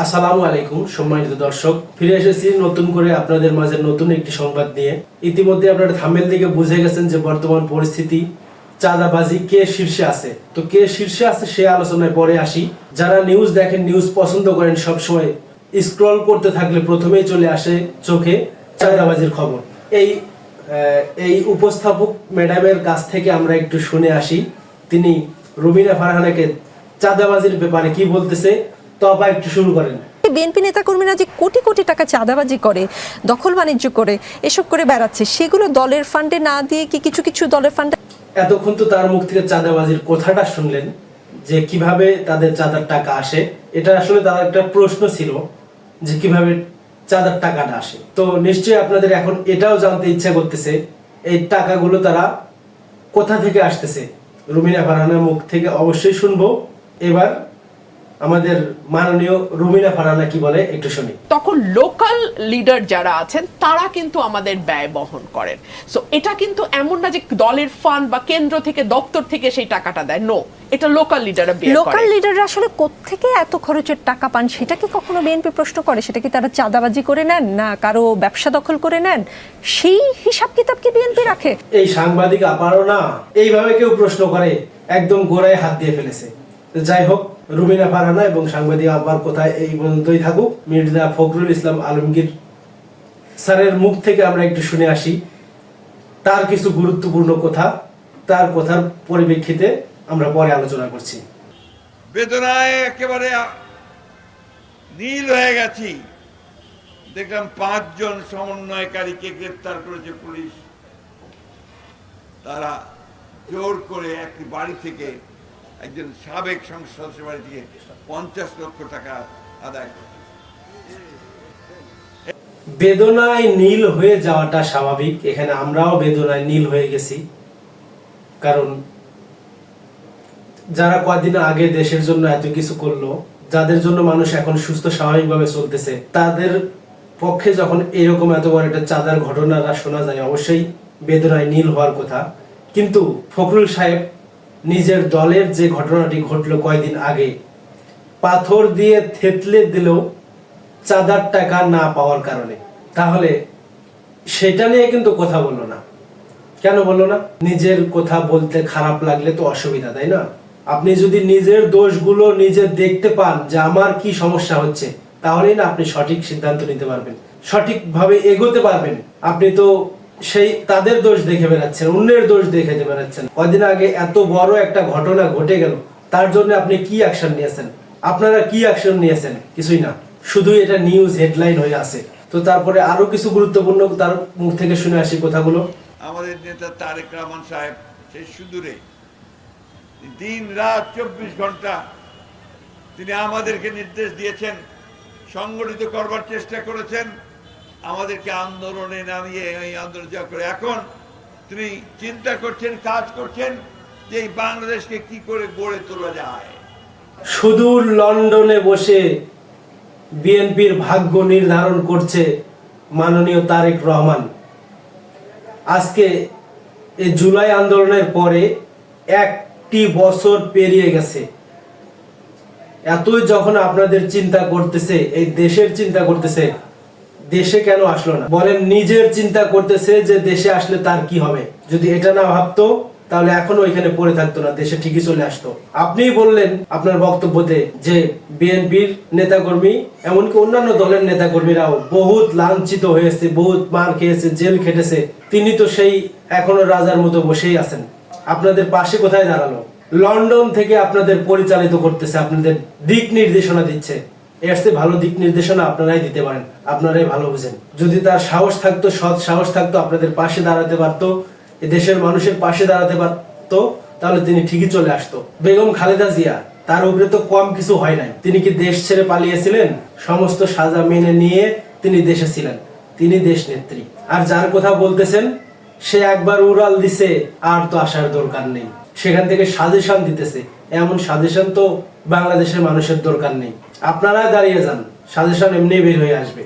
আসসালামু আলাইকুম, সম্মানিত দর্শক। ফিরে এসেছি নতুন করে আপনাদের মাঝে নতুন একটি সংবাদ নিয়ে। ইতিমধ্যে আপনারা থামেল থেকে বুঝে গেছেন যে বর্তমান পরিস্থিতি, চাঁদাবাজি কে শীর্ষে আছে? তো কে শীর্ষে আছে সে আলোচনায় পরে আসি। যারা নিউজ দেখেন, নিউজ পছন্দ করেন, সবসময় স্ক্রল করতে থাকলে প্রথমেই চলে আসে চোখে চাঁদাবাজির খবর। এই এই উপস্থাপক ম্যাডামের কাছ থেকে আমরা একটু শুনে আসি। তিনি রুবিনা ফারহানাকে চাঁদাবাজির ব্যাপারে কি বলতেছে তো আপা একটু শুরু করেন। বিএনপি নেতাকর্মীরা যে কোটি কোটি টাকা চাঁদাবাজি করে দখল বাণিজ্য করে এসব করে বেড়াচ্ছে সেগুলো দলের ফান্ডে না দিয়ে কি কিছু কিছু দলের ফান্ডে এতক্ষণ তো তার মুখ থেকে চাঁদাবাজির কথাটা শুনলেন যে কীভাবে তাদের চাঁদার টাকা আসে। এটা আসলে তার একটা প্রশ্ন ছিল যে কীভাবে চাঁদার টাকাটা আসে। তো নিশ্চয়ই আপনাদের এখন এটাও জানতে ইচ্ছা করতেছে এই টাকাগুলো তারা কোথা থেকে আসতেছে? রুমিনা ফারহানার মুখ থেকে অবশ্যই শুনব। এবার আমাদের মাননীয় রুমিনা ফারহানা কি বলে একটু শুনি। তখন লোকাল লিডার যারা আছেন তারা কিন্তু আমাদের ব্যয় বহন করেন। সো এটা কিন্তু এমন না যে দলের ফান্ড বা কেন্দ্র থেকে দপ্তর থেকে সেই টাকাটা দেয়। নো এটা লোকাল লিডাররা বের লোকাল লিডাররা আসলে কোত্থেকে এত খরচের টাকা পান সেটা কি কখনো বিএনপি প্রশ্ন করে? সেটা কি তারা চাঁদাবাজি করে নেন না কারও ব্যবসা দখল করে নেন? সেই হিসাব কিতাব কি বিএনপি রাখে? এই সাংবাদিক আপারও না এইভাবে কেউ প্রশ্ন করে একদম গোড়ায় হাত দিয়ে ফেলেছে। যাই হোক রুমিনা ফারহানা এবং সাংবাদিক আব্বার কোথায় এই পর্যন্তই থাকুক। মির্জা ফখরুল ইসলাম আলমগীর স্যারের মুখ থেকে আমরা একটু শুনে আসি। তার কিছু গুরুত্বপূর্ণ কথা, তার কথার পরিপ্রেক্ষিতে আমরা পরে আলোচনা করছি। বেদনায় একেবারে নীল হয়ে গেছি। দেখলাম পাঁচজন সমন্বয়কারীকে গ্রেপ্তার করেছে পুলিশ। তারা জোর করে একটি বাড়ি থেকে একজন সাবেক সংসদ বাড়ি থেকে পঞ্চাশ লক্ষ টাকা আদায় বেদনায় নীল হয়ে যাওয়াটা স্বাভাবিক। এখানে আমরাও বেদনায় নীল হয়ে গেছি। কারণ যারা কয়েকদিন আগে দেশের জন্য এত কিছু করল, যাদের জন্য মানুষ এখন সুস্থ স্বাভাবিকভাবে চলতেছে, তাদের পক্ষে যখন এরকম এত বড় একটা চাঁদার ঘটনাটা শোনা যায়, অবশ্যই বেদনায় নীল হওয়ার কথা। কিন্তু ফখরুল সাহেব নিজের দলের যে ঘটনাটি ঘটলো কয়েকদিন আগে, পাথর দিয়ে থেতলে দিল চাঁদার টাকা না পাওয়ার কারণে। তাহলে সেটা নিয়ে কিন্তু কথা বলল না। কেন বলল না? নিজের কথা বলতে খারাপ লাগলে তো অসুবিধা, তাই না? আপনি যদি নিজের দোষগুলো নিজে দেখতে পান যে আমার কি সমস্যা হচ্ছে, তাহলেই না আপনি সঠিক সিদ্ধান্ত নিতে পারবেন। সঠিকভাবে এগোতে পারবেন। আপনি তো সেই তাদের দোষ দেখে বেড়াচ্ছেন, অন্যের দোষ দেখে বেড়াচ্ছেন। কদিন আগে এত বড় একটা ঘটনা ঘটে গেল, তার জন্য আপনি কি অ্যাকশন নিয়েছেন? আপনারা কি অ্যাকশন নিয়েছেন? কিছুই না। শুধু এটা নিউজ হেডলাইন হয়ে আছে। তো তারপরে আরও কিছু গুরুত্বপূর্ণ তার মুখ থেকে শুনে আসি কথাগুলো। আমাদের নেতা তারেক রহমান সাহেব সেই সুদূরে। দিন রাত চব্বিশ ঘণ্টা তিনি আমাদেরকে নির্দেশ দিয়েছেন, সংগঠিত করবার চেষ্টা করেছেন। আমাদেরকে আন্দোলনে নামিয়ে এই আন্দোলন করে। এখন তিনি চিন্তা করছেন, কাজ করছেন যে এই বাংলাদেশকে কি করে গড়ে তোলা যায়। সুদূর লন্ডনে বসে বিএনপির ভাগ্য নির্ধারণ করছে মাননীয় তারেক রহমান। আজকে এই জুলাই আন্দোলনের পরে একটি বছর পেরিয়ে গেছে। এতই যখন আপনাদের চিন্তা করতেছে, এই দেশের চিন্তা করতেছে দেশে কেন আসলো না? বলেন, নিজের চিন্তা করতেছে যে দেশে আসলে তার কি হবে। যদি এটা না ভাবতো, তাহলে এখনও এখানে পড়ে থাকতো না, দেশে ঠিকই চলে আসতো। আপনিই বললেন আপনার বক্তব্যতে যে বিএনপির নেতাকর্মী, এমনকি অন্যান্য দলের নেতাকর্মীরাও বহুত লাঞ্ছিত হয়েছে, বহুত মার খেয়েছে, জেল খেটেছে। তিনি তো সেই এখনও রাজার মতো বসেই আছেন। আপনাদের পাশে কোথায় দাঁড়াল? লন্ডন থেকে আপনাদের পরিচালিত করতেছে, আপনাদের দিক নির্দেশনা দিচ্ছে। এর ভালো দিক নির্দেশনা আপনারাই দিতে পারেন, আপনারাই ভালো বুঝেন। যদি তার সাহস থাকতো, সৎ সাহস থাকতো, আপনাদের পাশে দাঁড়াতে পারতো, এ দেশের মানুষের পাশে দাঁড়াতে পারতো, তাহলে তিনি ঠিকই চলে আসতো। বেগম খালেদা জিয়া, তার উপরে তো কম কিছু হয় নাই। তিনি কি দেশ ছেড়ে পালিয়েছিলেন? সমস্ত সাজা মেনে নিয়ে তিনি দেশে ছিলেন। তিনি দেশ নেত্রী। আর যার কথা বলতেছেন, সে একবার উড়াল দিছে, আর তো আসার দরকার নেই। সেখান থেকে সাজেশন দিতেছে। এমন সাজেশন তো বাংলাদেশের মানুষের দরকার নেই। আপনারা দাঁড়িয়ে যান। সাজেশন এমনি বের হয়ে আসবে।